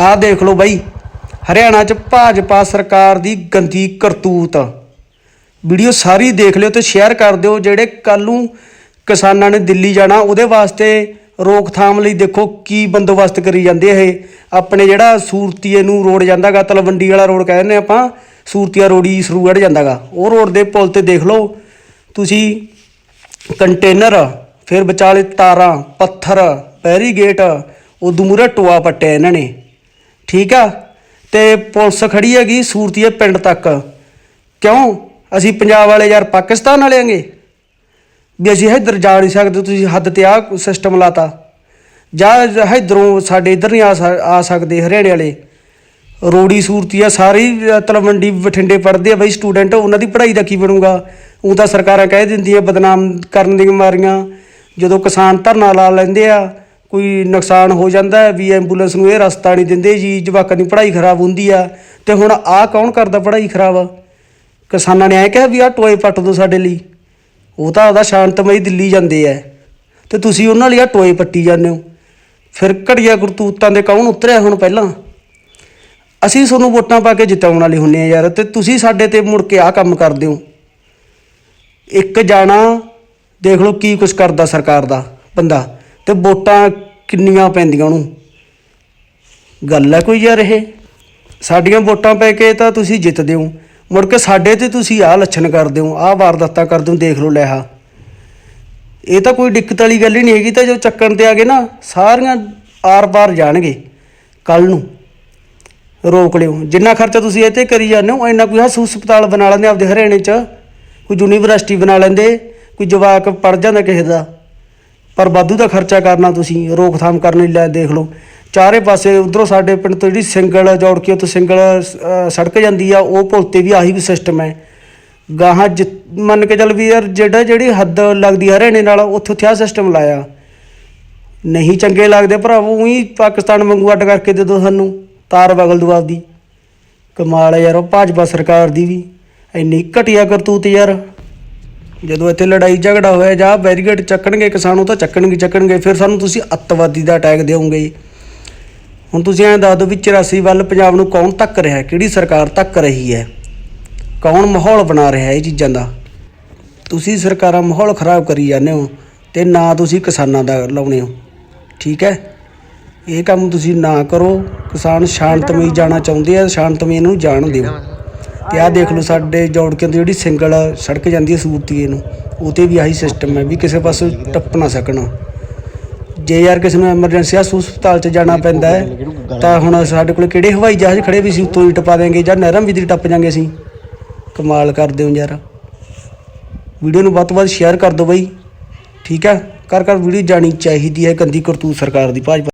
ਆਹ ਦੇਖ ਲਓ ਬਾਈ, ਹਰਿਆਣਾ 'ਚ ਭਾਜਪਾ ਸਰਕਾਰ ਦੀ ਗੰਦੀ ਕਰਤੂਤ। ਵੀਡੀਓ ਸਾਰੀ ਦੇਖ ਲਿਓ ਤੇ ਸ਼ੇਅਰ ਕਰ ਦਿਓ ਜਿਹੜੇ ਕੱਲ ਨੂੰ ਕਿਸਾਨਾਂ ਨੇ ਦਿੱਲੀ ਜਾਣਾ, ਉਹਦੇ ਵਾਸਤੇ ਰੋਕਥਾਮ ਲਈ ਦੇਖੋ ਕੀ ਬੰਦੋਬਸਤ ਕਰੀ ਜਾਂਦੇ ਇਹ। ਆਪਣੇ ਜਿਹੜਾ ਸੂਰਤੀਏ ਨੂੰ ਰੋਡ ਜਾਂਦਾਗਾ, ਤਲਵੰਡੀ ਵਾਲਾ ਰੋਡ ਕਹਿੰਦੇ ਆਪਾਂ, ਸੂਰਤੀਆ ਰੋੜੀ ਸਰੂਗੜ ਜਾਂਦਾਗਾ। ਉਹ ਰੋਡ ਦੇ ਪੁਲ ਤੇ ਦੇਖ ਲਓ, ਤੁਸੀਂ ਕੰਟੇਨਰ, ਫਿਰ ਵਿਚਾਲੇ ਤਾਰਾਂ, ਪੱਥਰ, ਬੈਰੀਗੇਟ, ਉਦੋਂ ਮੂਰੇ ਟੋਆ ਪੱਟਿਆ ਇਹਨਾਂ ਨੇ। ਠੀਕ ਆ? ਤੇ ਪੁਲਿਸ ਖੜੀ ਹੈਗੀ ਸੂਰਤੀਏ ਪਿੰਡ ਤੱਕ। ਕਿਉਂ? ਅਸੀਂ ਪੰਜਾਬ ਵਾਲੇ ਯਾਰ ਪਾਕਿਸਤਾਨ ਵਾਲੇ ਆਂਗੇ। ਵੀ ਅਸੀਂ ਇੱਧਰ ਜਾ ਨਹੀਂ ਸਕਦੇ, ਤੁਸੀਂ ਹੱਦ ਤੇ ਆ ਸਿਸਟਮ ਲਾਤਾ। ਜਾਂ ਇੱਧਰੋਂ ਸਾਡੇ ਇੱਧਰ ਨਹੀਂ ਆ ਸਕ- ਆ ਸਕਦੇ ਹਰਿਆਣੇ ਵਾਲੇ। ਰੋੜੀ ਸੂਰਤੀ ਆ ਸਾਰੀ ਤਲਵੰਡੀ ਬਠਿੰਡੇ ਪੜ੍ਹਦੇ ਆ ਬਈ ਸਟੂਡੈਂਟ ਉਹਨਾਂ ਦੀ ਪੜ੍ਹਾਈ ਦਾ ਕੀ ਬਣੂਗਾ? ਉਹ ਤਾਂ ਸਰਕਾਰਾਂ ਕਹਿ ਦਿੰਦੀਆਂ ਬਦਨਾਮ ਕਰਨ ਦੀਆਂ ਮਾਰੀਆਂ। ਜਦੋਂ ਕਿਸਾਨ ਧਰਨਾ ਲਾ ਲੈਂਦੇ ਆ ਕੋਈ ਨੁਕਸਾਨ ਹੋ ਜਾਂਦਾ ਹੈ, ਵੀ ਐਂਬੂਲੈਂਸ ਨੂੰ ਇਹ ਰਸਤਾ ਨਹੀਂ ਦਿੰਦੇ ਜੀ, ਜਵਾਕਾਂ ਦੀ ਪੜ੍ਹਾਈ ਖਰਾਬ ਹੁੰਦੀ ਆ, ਤੇ ਹੁਣ ਆਹ ਕੌਣ ਕਰਦਾ ਪੜ੍ਹਾਈ ਖਰਾਬ? ਕਿਸਾਨਾਂ ਨੇ ਐ ਕਿਹਾ ਵੀ ਆਹ ਟੋਏ ਪੱਟ ਦੋ ਸਾਡੇ ਲਈ। ਉਹ ਤਾਂ ਉਹਦਾ ਸ਼ਾਂਤਮਈ ਦਿੱਲੀ ਜਾਂਦੇ ਐ ਤੇ ਤੁਸੀਂ ਉਹਨਾਂ ਲਈ ਆਹ ਟੋਏ ਪੱਟੀ ਜਾਂਦੇ ਹੋ। ਫਿਰ ਘੜੀਆ ਕਰਤੂਤਾਂ ਦੇ ਕੌਣ ਉਤਰਿਆ ਹੁਣ ਪਹਿਲਾਂ? ਅਸੀਂ ਤੁਹਾਨੂੰ ਵੋਟਾਂ ਪਾ ਕੇ ਜਿਤਾਉਣ ਵਾਲੇ ਹੁੰਨੇ ਆ ਯਾਰ, ਤੇ ਤੁਸੀਂ ਸਾਡੇ ਤੇ ਮੁੜ ਕੇ ਆਹ ਕੰਮ ਕਰਦੇ ਹੋ। ਇੱਕ ਜਾਣਾ, ਦੇਖ ਲਓ ਕੀ ਕੁਛ ਕਰਦਾ ਸਰਕਾਰ ਦਾ ਬੰਦਾ। ਤੇ ਵੋਟਾਂ ਕਿੰਨੀਆਂ ਪੈਂਦੀਆਂ ਉਹਨੂੰ? ਗੱਲ ਹੈ ਕੋਈ ਯਾਰ ਇਹ? ਸਾਡੀਆਂ ਵੋਟਾਂ ਪੈ ਕੇ ਤਾਂ ਤੁਸੀਂ ਜਿੱਤਦੇ ਹੋ। ਮੁੜ ਕੇ ਸਾਡੇ ਤੇ ਤੁਸੀਂ ਆਹ ਲੱਛਣ ਕਰਦੇ ਹੋ, ਆਹ ਵਾਰਦਾਤਾਂ ਕਰਦੇ ਹੋ, ਦੇਖ ਲਓ ਲੈ ਆ। ਇਹ ਤਾਂ ਕੋਈ ਦਿੱਕਤ ਵਾਲੀ ਗੱਲ ਹੀ ਨਹੀਂ ਹੈਗੀ, ਤਾਂ ਜੋ ਚੱਕਣ ਤੇ ਆ ਗਏ ਨਾ, ਸਾਰੀਆਂ ਆਰ-ਪਾਰ ਜਾਣਗੇ ਕੱਲ ਨੂੰ। ਰੋਕ ਲਿਓ। ਜਿੰਨਾ ਖਰਚਾ ਤੁਸੀਂ ਇਹ ਤੇ ਕਰੀ ਜਾਂਦੇ ਹੋ, ਇੰਨਾ ਕੋਈ ਹਸੂ ਹਸਪਤਾਲ ਬਣਾ ਲੈਂਦੇ ਆਪਦੇ ਹਰਿਆਣੇ 'ਚ। ਕੋਈ ਯੂਨੀਵਰਸਿਟੀ ਬਣਾ ਲੈਂਦੇ, ਕੋਈ ਜਵਾਕ ਪੜ ਜਾਂਦਾ ਕਿਸੇ ਦਾ। ਪਰ ਵਾਧੂ ਦਾ ਖਰਚਾ ਕਰਨਾ ਤੁਸੀਂ, ਰੋਕਥਾਮ ਕਰਨ ਲਈ ਲੈ ਦੇਖ ਲਓ। ਚਾਰੇ ਪਾਸੇ ਉਧਰੋਂ ਸਾਡੇ ਪਿੰਡ ਤੋਂ ਜਿਹੜੀ ਸਿੰਗਲ ਜੋੜ ਕੇ ਉੱਥੇ ਸਿੰਗਲ ਸੜਕ ਜਾਂਦੀ ਆ, ਉਹ ਪੁਲ ਤੇ ਵੀ ਆਹੀ ਵੀ ਸਿਸਟਮ ਹੈ। ਗਾਹਾਂ ਜਿ- ਮੰਨ ਕੇ ਚੱਲ ਵੀ ਯਾਰ ਜਿਹੜਾ ਜਿਹੜੀ ਹੱਦ ਲੱਗਦੀ ਹਰਿਆਣੇ ਨਾਲ, ਉੱਥੇ ਉੱਥੇ ਆ ਸਿਸਟਮ ਲਾਇਆ। ਨਹੀਂ ਚੰਗੇ ਲੱਗਦੇ ਭਰਾਵੋ, ਉਹੀ ਪਾਕਿਸਤਾਨ ਵਾਂਗੂ ਅੱਡ ਕਰਕੇ ਦੇ ਦੋ ਸਾਨੂੰ, ਤਾਰ ਬਗਲ ਦੋ ਆਪਦੀ। ਕਮਾਲ ਹੈ ਯਾਰ, ਉਹ ਭਾਜਪਾ ਸਰਕਾਰ ਦੀ ਵੀ। ਇੰਨੀ ਘਟੀਆ ਕਰਤੂਤ ਯਾਰ। ਜਦੋਂ ਇੱਥੇ ਲੜਾਈ ਝਗੜਾ ਹੋਇਆ, ਜਾਂ ਬੈਰੀਗੇਡ ਚੱਕਣਗੇ, ਕਿਸਾਨ ਉਹ ਤਾਂ ਚੱਕਣਗੇ ਚੱਕਣਗੇ, ਫਿਰ ਸਾਨੂੰ ਤੁਸੀਂ ਅੱਤਵਾਦੀ ਦਾ ਅਟੈਕ ਦਿਓਗੇ ਹੁਣ ਤੁਸੀਂ ਐਂ ਦੱਸ ਦਿਓ ਵੀ 84 ਵੱਲ ਪੰਜਾਬ ਨੂੰ ਕੌਣ ਧੱਕ ਰਿਹਾ ਹੈ, ਕਿਹੜੀ ਸਰਕਾਰ ਧੱਕ ਰਹੀ ਹੈ? ਕੌਣ ਮਾਹੌਲ ਬਣਾ ਰਿਹਾ ਇਹ ਚੀਜ਼ਾਂ ਦਾ? ਤੁਸੀਂ ਸਰਕਾਰਾਂ ਮਾਹੌਲ ਖਰਾਬ ਕਰੀ ਜਾਂਦੇ ਹੋ ਤੇ ਨਾ ਤੁਸੀਂ ਕਿਸਾਨਾਂ ਦਾ ਲਾਉਣੇ ਹੋ। ਠੀਕ ਹੈ? ਇਹ ਕੰਮ ਤੁਸੀਂ ਨਾ ਕਰੋ। ਕਿਸਾਨ ਸ਼ਾਂਤਮਈ ਜਾਣਾ ਚਾਹੁੰਦੇ ਆ, ਸ਼ਾਂਤਮਈ ਨੂੰ ਜਾਣ ਦਿਓ। ਤੇ ਆਹ ਦੇਖ ਲਓ ਸਾਡੇ ਜੋੜ ਕੇ ਜਿਹੜੀ ਸਿੰਗਲ ਸੜਕ ਜਾਂਦੀ ਹੈ ਸੂਰਤੀਏ ਨੂੰ ਉਹ ਤੇ ਵੀ ਆਹੀ ਸਿਸਟਮ ਹੈ ਵੀ ਕਿਸੇ ਪਾਸੇ ਟੱਪ ਨਾ ਸਕਣ। ਜੇ ਯਾਰ ਕਿਸੇ ਨੂੰ ਐਮਰਜੈਂਸੀ ਹਸਪਤਾਲ 'ਚ ਜਾਣਾ ਪੈਂਦਾ ਹੈ ਤਾਂ ਹੁਣ ਸਾਡੇ ਕੋਲ ਕਿਹੜੇ ਹਵਾਈ ਜਹਾਜ਼ ਖੜੇ ਵੀ ਸੀ ਉੱਤੋਂ ਹੀ ਟਪਾ ਦੇਂਗੇ ਜਾਂ ਨਹਿਰਾਂ ਵੀ ਦੀ ਟੱਪ ਜਾਾਂਗੇ ਅਸੀਂ। ਕਮਾਲ ਕਰਦੇ ਹੋ ਯਾਰ। ਵੀਡੀਓ ਨੂੰ ਵੱਧ ਤੋਂ ਵੱਧ ਸ਼ੇਅਰ ਕਰ ਦਿਓ ਬਈ। ਠੀਕ ਹੈ? ਕਰ ਕਰ ਵੀਡੀਓ ਜਾਣੀ ਚਾਹੀਦੀ ਹੈ ਗੰਦੀ ਕਰਤੂਤ ਸਰਕਾਰ ਦੀ ਭਾਜਪਾ